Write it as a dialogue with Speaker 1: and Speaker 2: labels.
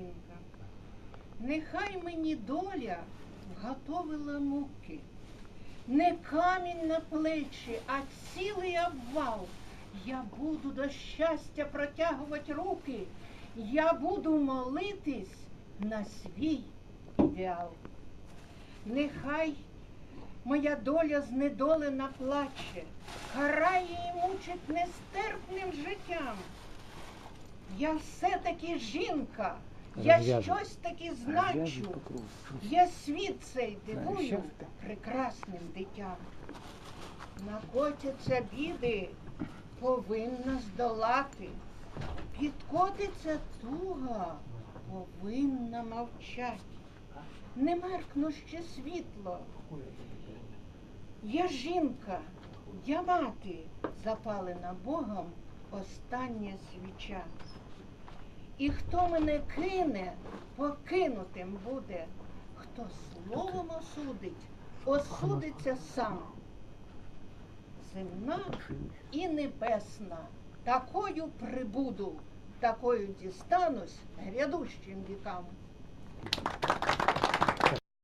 Speaker 1: жінка. Нехай мені доля вготовила муки. Не камінь на плечі, а цілий обвал. Я буду до щастя протягувати руки. Я буду молитись на свій ідеал. Нехай моя доля знедолена плаче, карає і мучить нестерпним життям. Я все-таки жінка, я щось таки значу. Я світ цей дивую прекрасним дитям. Накотяться біди, повинна здолати. Підкотиться туга, повинна мовчать. Не меркну ще світло. Я жінка, я мати, запалена Богом остання свіча. І хто мене кине, покинутим буде. Хто словом осудить, осудиться сам. Земна і небесна, такою прибуду, такою дістанусь грядущим вікам.